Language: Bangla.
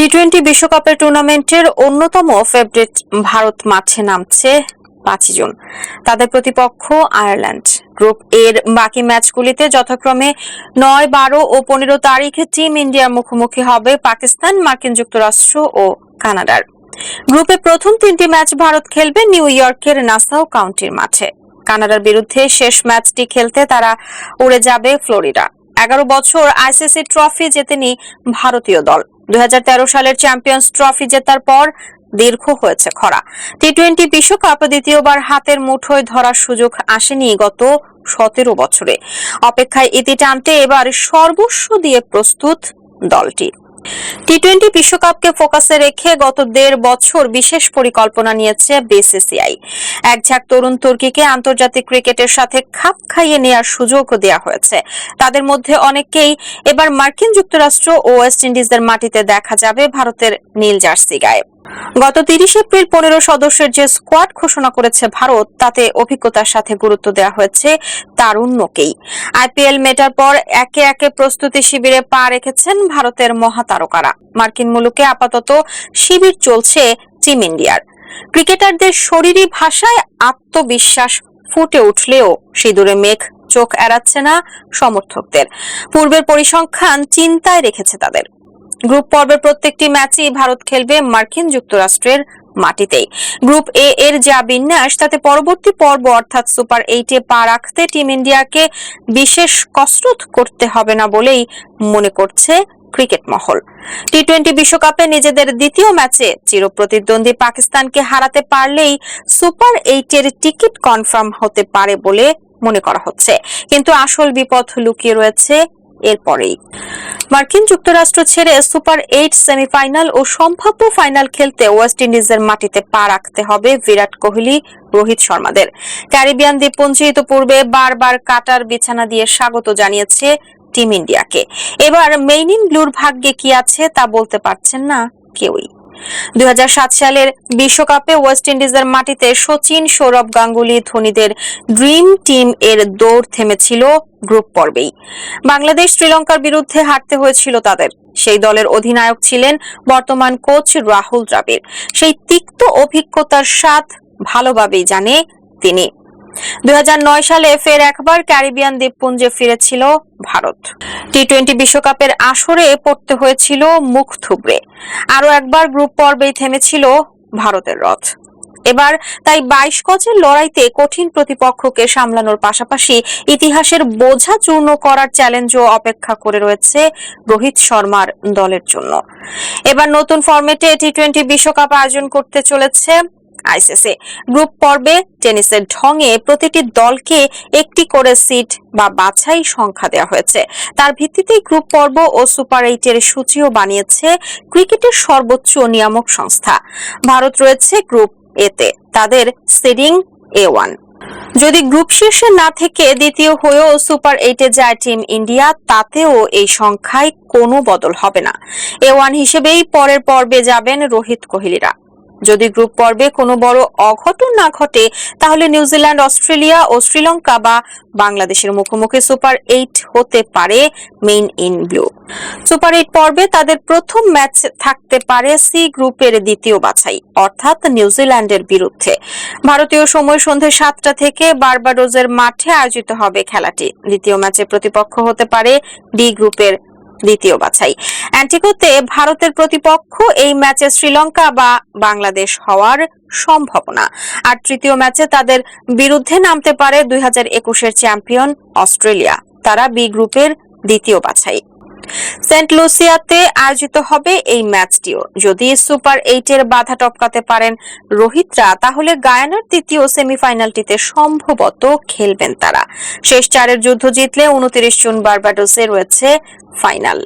টি টোয়েন্টি বিশ্বকাপের টুর্নামেন্টের অন্যতম ফেভারিট ভারত মাঠে নামছে পাঁচই জুন। তাদের প্রতিপক্ষ আয়ারল্যান্ড। গ্রুপ এর বাকি ম্যাচগুলিতে যথাক্রমে নয়, বারো ও পনেরো তারিখে টিম ইন্ডিয়ার মুখোমুখি হবে পাকিস্তান, মার্কিন যুক্তরাষ্ট্র ও কানাডার। গ্রুপে প্রথম তিনটি ম্যাচ ভারত খেলবে নিউ ইয়র্কের নাসাউ কাউন্টির মাঠে। কানাডার বিরুদ্ধে শেষ ম্যাচটি খেলতে তারা উড়ে যাবে ফ্লোরিডা। এগারো বছর আইসিসি ট্রফি জেতেনি ভারতীয় দল। দু হাজার তেরো সালের চ্যাম্পিয়ন্স ট্রফি জেতার পর দীর্ঘ হয়েছে খরা। টি টোয়েন্টি বিশ্বকাপ দ্বিতীয়বার হাতের মুঠোয় ধরার সুযোগ আসেনি গত সতেরো বছরে। অপেক্ষায় ইতি টানতে এবার সর্বস্ব দিয়ে প্রস্তুত দলটি। টি টোয়েন্টি বিশ্বকাপকে ফোকাসে রেখে গত দেড় বছর বিশেষ পরিকল্পনা নিয়েছে বিসিসিআই। এক ঝাঁক তরুণ তুর্কিকে আন্তর্জাতিক ক্রিকেটের সাথে খাপ খাইয়ে নেওয়ার সুযোগও দেওয়া হয়েছে। তাদের মধ্যে অনেকেই এবার মার্কিন যুক্তরাষ্ট্র ও ওয়েস্ট ইন্ডিজের মাটিতে দেখা যাবে ভারতের নীল জার্সি গায়ে। গত তিরিশ এপ্রিল পনেরো সদস্যের যে স্কোয়াড ঘোষণা করেছে ভারত, তাতে অভিজ্ঞতার সাথে গুরুত্ব দেওয়া হয়েছে তারুণ্যকেই। আইপিএল মেটার পর একে একে প্রস্তুতি শিবিরে পা রেখেছেন ভারতের মহাতারকারা। মার্কিন মুলুকে আপাতত শিবির চলছে টিম ইন্ডিয়ার। ক্রিকেটারদের শরীরী ভাষায় আত্মবিশ্বাস ফুটে উঠলেও সিঁদুরে মেঘ চোখ এড়াচ্ছে না সমর্থকদের। পূর্বের পরিসংখ্যান চিন্তায় রেখেছে তাদের। গ্রুপ পর্বের প্রত্যেকটি ম্যাচই ভারত খেলবে মার্কিন যুক্তরাষ্ট্রের মাটিতেই। গ্রুপ এ এর যা বিন্যাস, তাতে পরবর্তী পর্ব অর্থাৎ সুপার এইটে পা রাখতে টিম ইন্ডিয়াকে বিশেষ কসরত করতে হবে না বলেই মনে করছে ক্রিকেট মহল। টি টোয়েন্টি বিশ্বকাপে নিজেদের দ্বিতীয় ম্যাচে চিরপ্রতিদ্বন্দ্বী পাকিস্তানকে হারাতে পারলেই সুপার এইটের টিকিট কনফার্ম হতে পারে বলে মনে করা হচ্ছে। কিন্তু আসল বিপদ লুকিয়ে রয়েছে এরপরেই। মার্কিন যুক্তরাষ্ট্র ছেড়ে সুপার এইট সেমিফাইনাল ও সম্ভাব্য ফাইনাল খেলতে ওয়েস্ট ইন্ডিজের মাটিতে পা রাখতে হবে বিরাট কোহলি, রোহিত শর্মাদের। ক্যারিবিয়ান দ্বীপপুঞ্জে পূর্বে বারবার কাটার বিছানা দিয়ে স্বাগত জানিয়েছে টিম ইন্ডিয়াকে। এবার মেইনিন ব্লুর ভাগ্যে কি আছে তা বলতে পারছেন না কেউই। দুই হাজার সাত সালের বিশ্বকাপে ওয়েস্ট ইন্ডিজের মাটিতে সচিন, সৌরভ গাঙ্গুলি ধোনিদের ড্রিম টিম এর দৌড় থেমেছিল গ্রুপ পর্বেই। বাংলাদেশ শ্রীলঙ্কার বিরুদ্ধে হারতে হয়েছিল তাদের। সেই দলের অধিনায়ক ছিলেন বর্তমান কোচ রাহুল দ্রাবিড়। সেই তিক্ত অভিজ্ঞতার স্বাদ ভালোভাবেই জানে তিনি। দুই হাজার নয় সালে ফের একবার ক্যারিবিয়ান দ্বীপপুঞ্জে ফিরেছিল ভারত। টি টোয়েন্টি বিশ্বকাপের আসরে পড়তে হয়েছিল মুখ থুবড়ে। আরও একবার গ্রুপ পর্বেই থেমেছিল ভারতের রথ। এবার তাই বাইশ গজের লড়াইতে কঠিন প্রতিপক্ষকে সামলানোর পাশাপাশি ইতিহাসের বোঝা চূর্ণ করার চ্যালেঞ্জও অপেক্ষা করে রয়েছে রোহিত শর্মার দলের জন্য। এবার নতুন ফরম্যাটে টি টোয়েন্টি বিশ্বকাপ আয়োজন করতে চলেছে আইসিসি। গ্রুপ পর্বে টেনিসের ঢঙে প্রতিটি দলকে একটি করে সিট বা বাছাই সংখ্যা দেওয়া হয়েছে। তার ভিত্তিতেই গ্রুপ পর্ব ও সুপার এইটের সূচিও বানিয়েছে ক্রিকেটের সর্বোচ্চ নিয়ামক সংস্থা। ভারত রয়েছে গ্রুপ এতে, তাদের সিডিং এ ওয়ান। যদি গ্রুপ শীর্ষে না থেকে দ্বিতীয় হয়েও সুপার এইটে যায় টিম ইন্ডিয়া, তাতেও এই সংখ্যায় কোনো বদল হবে না। এ ওয়ান হিসেবেই পরের পর্বে যাবেন রোহিত কোহলিরা। যদি গ্রুপ পর্বে কোনো বড় অঘটন না ঘটে, তাহলে নিউজিল্যান্ড অস্ট্রেলিয়া ও শ্রীলঙ্কা বা বাংলাদেশের মুখোমুখি সুপার এইট হতে পারে men in blue. Super eight পর্বে তাদের প্রথম ম্যাচ থাকতে পারে সি গ্রুপের দ্বিতীয় বাছাই, অর্থাৎ নিউজিল্যান্ডের বিরুদ্ধে। ভারতীয় সময় সন্ধে সাতটা থেকে বারবাডোজের মাঠে আয়োজিত হবে খেলাটি। দ্বিতীয় ম্যাচে প্রতিপক্ষ হতে পারে ডি গ্রুপের দ্বিতীয় বাছাই। অ্যান্টিগোতে ভারতের প্রতিপক্ষ এই ম্যাচে শ্রীলঙ্কা বা বাংলাদেশ হওয়ার সম্ভাবনা। আর তৃতীয় ম্যাচে তাদের বিরুদ্ধে নামতে পারে দুই একুশের চ্যাম্পিয়ন অস্ট্রেলিয়া। তারা বি গ্রুপের দ্বিতীয় বাছাই। সেন্ট লুসিয়াতে আয়োজিত হবে এই ম্যাচটিও। যদি সুপার এইটের বাধা টপকাতে পারেন রোহিতরা, তাহলে গায়ানার তৃতীয় সেমিফাইনালটিতে সম্ভবত খেলবেন তারা। শেষ চারের যুদ্ধ জিতলে উনত্রিশ জুন বারবাডোসে রয়েছে ফাইনাল।